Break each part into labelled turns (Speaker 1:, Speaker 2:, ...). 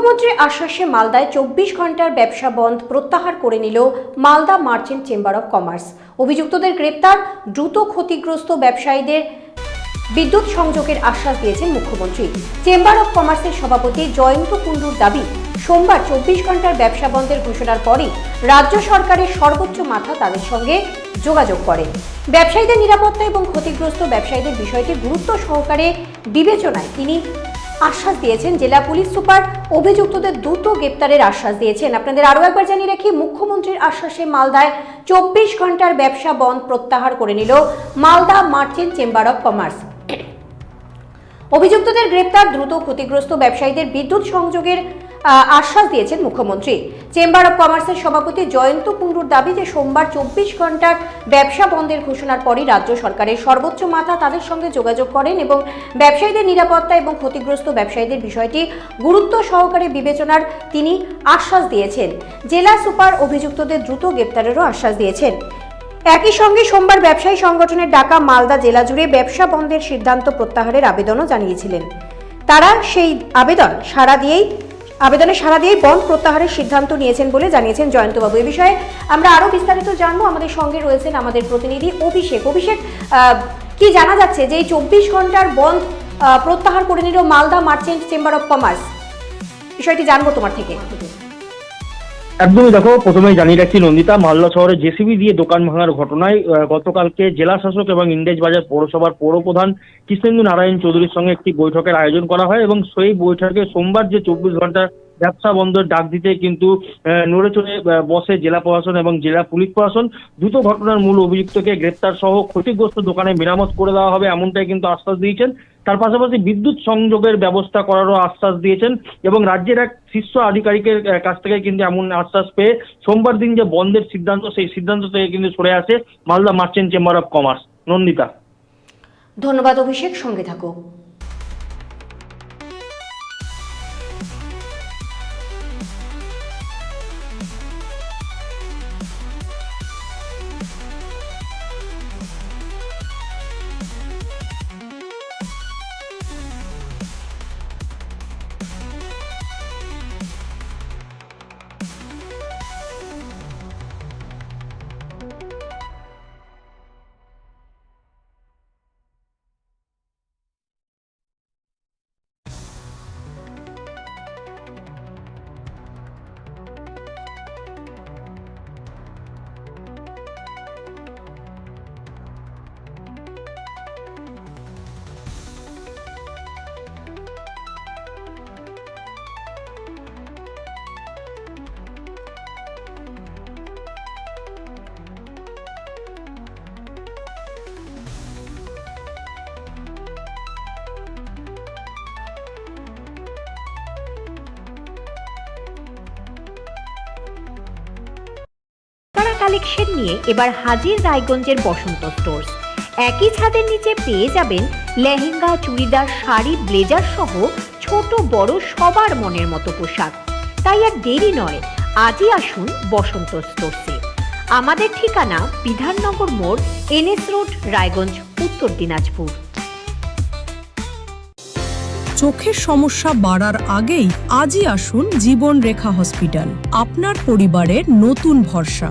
Speaker 1: মুখ্যমন্ত্রীর আশ্বাসে মালদায় চব্বিশ ঘণ্টার ব্যবসা বন্ধ প্রত্যাহার করে নিল Malda merchant chamber of commerce. অভিযুক্তদের গ্রেপ্তার, দ্রুত ক্ষতিগ্রস্ত ব্যবসায়ীদের বিদ্যুৎ সংযোগের আশ্বাস দিয়েছেন মুখ্যমন্ত্রী। চেম্বার অব কমার্সের সভাপতি জয়ন্ত কুণ্ডুর দাবি, সোমবার চব্বিশ ঘণ্টার ব্যবসা বন্ধের ঘোষণার পরই রাজ্য সরকারের সর্বোচ্চ মাথা তাদের সঙ্গে যোগাযোগ করে। ব্যবসায়ীদের নিরাপত্তা এবং ক্ষতিগ্রস্ত ব্যবসায়ীদের বিষয়টি গুরুত্ব সহকারে বিবেচনায় তিনি আশ্বাস দিয়েছেন জেলা পুলিশ সুপার। অভিযুক্তদের দ্রুত গ্রেপ্তারের আশ্বাস দিয়েছেন। আপনাদের আরও একবার জানিয়ে রাখি, মুখ্যমন্ত্রীর আশ্বাসে মালদায় চব্বিশ ঘণ্টার ব্যবসা বন্ধ প্রত্যাহার করে নিল Malda merchant chamber of commerce. অভিযুক্তদের গ্রেপ্তার, দ্রুত ক্ষতিগ্রস্ত ব্যবসায়ীদের বিদ্যুৎ সংযোগের আশ্বাস দিয়েছেন মুখ্যমন্ত্রী। চেম্বার অব কমার্সের সভাপতি জয়ন্ত কুণ্ডুর দাবি যে সোমবার চব্বিশ ঘণ্টার ব্যবসা বন্ধের ঘোষণার পরই রাজ্য সরকারের সর্বোচ্চ মাথা তাদের সঙ্গে যোগাযোগ করেন এবং ব্যবসায়ীদের নিরাপত্তা এবং ক্ষতিগ্রস্ত ব্যবসায়ীদের বিষয়টি গুরুত্ব সহকারে বিবেচনার তিনি আশ্বাস দিয়েছেন। জেলা সুপার অভিযুক্তদের দ্রুত গ্রেপ্তারেরও আশ্বাস দিয়েছেন। একই সঙ্গে সোমবার ব্যবসায়ী সংগঠনের ডাকা মালদা জেলা জুড়ে ব্যবসা বন্ধের সিদ্ধান্ত প্রত্যাহারের আবেদনও জানিয়েছিলেন। তারা সেই আবেদন সাড়া দিয়েই আবেদনে সারা দিয়ে বন্ধ প্রত্যাহারের সিদ্ধান্ত নিয়েছেন বলে জানিয়েছেন জয়ন্তবাবু। এ বিষয়ে আমরা আরও বিস্তারিত জানব। আমাদের সঙ্গে রয়েছেন আমাদের প্রতিনিধি অভিষেক। অভিষেক কি জানা যাচ্ছে যে এই চব্বিশ ঘণ্টার বন্ধ প্রত্যাহার করে নিল Malda merchant chamber of commerce? বিষয়টি জানব তোমার থেকে।
Speaker 2: একদমই দেখো, প্রথমেই জানিয়ে রাখছি, নন্দিতা মালদা শহরে জেসিবি দিয়ে দোকান ভাঙার ঘটনায় গতকালকে জেলা শাসক এবং ইন্ডেজ বাজার পৌরসভার পৌরপ্রধান কৃষ্ণেন্দু নারায়ণ চৌধুরীর সঙ্গে একটি বৈঠকের আয়োজন করা হয় এবং সেই বৈঠকে সোমবার যে চব্বিশ ঘণ্টার ব্যবসা বন্ধের ডাক দিতে কিন্তু নড়ে চড়ে বসে জেলা প্রশাসন এবং জেলা পুলিশ প্রশাসন দ্রুত ঘটনার মূল অভিযুক্তকে গ্রেপ্তার সহ ক্ষতিগ্রস্ত দোকানে মেরামত করে দেওয়া হবে এমনটাই কিন্তু আশ্বাস দিয়েছেন। তার পাশাপাশি বিদ্যুৎ সংযোগের ব্যবস্থা করারও আশ্বাস দিয়েছেন এবং রাজ্যের এক শীর্ষ আধিকারিকের কাছ থেকে কিন্তু এমন আশ্বাস পেয়ে সোমবার দিন যে বন্ধের সিদ্ধান্ত, সেই সিদ্ধান্ত থেকে কিন্তু সরে আসে Malda merchant chamber of commerce. Nandita.
Speaker 1: ধন্যবাদ অভিষেক, সঙ্গে থাকো।
Speaker 3: তারা কালেকশন নিয়ে এবার হাজির রায়গঞ্জের বসন্ত স্টোর্স একই ছাদের নিচে পেয়ে যাবেন লেহেঙ্গা, চুড়িদার, শাড়ি, ব্লেজার সহ ছোট, বড়, সবার মনের মতো পোশাক। তাই আর দেরি নয়, আজই আসুন বসন্ত স্টোরসে আমাদের ঠিকানা বিধাননগর মোড়, এনএস রোড, রায়গঞ্জ, উত্তর দিনাজপুর।
Speaker 4: চোখের সমস্যা বাড়ার আগেই আজই আসুন জীবন রেখা হসপিটাল। আপনার পরিবারের নতুন ভরসা।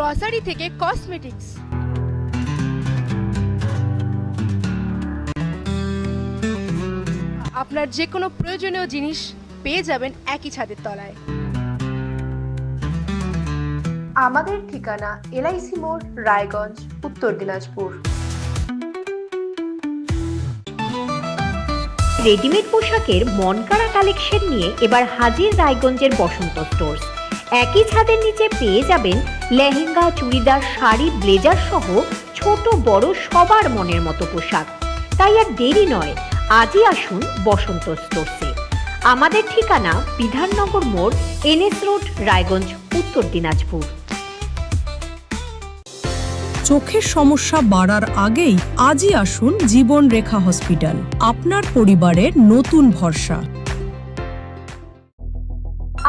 Speaker 5: গ্রসারি থেকে কসমেটিক্স। আপনার যে কোনো প্রয়োজনীয় জিনিস পেয়ে যাবেন একই ছাদের তলায়। আমাদের ঠিকানা এলআইসি মোড় রায়গঞ্জ উত্তর দিনাজপুর।
Speaker 3: রেডিমেড পোশাকের মনকাড়া কালেকশন নিয়ে এবার হাজির রায়গঞ্জের বসন্ত স্টোর্স। একই ছাদের নিচে পেয়ে যাবেন লেহেঙ্গা, চুড়িদার, শাড়ি, ব্লেজার সহ ছোট, বড়, সবার মনের মতো পোশাক। তাই আর দেরি নয়, আজই আসুন বসন্ত স্টোর্সে। আমাদের ঠিকানা বিধাননগর মোড়, এনএস রোড, রায়গঞ্জ, উত্তর দিনাজপুর।
Speaker 4: চোখের সমস্যা বাড়ার আগেই আজই আসুন জীবন রেখা হসপিটাল। আপনার পরিবারের নতুন ভরসা।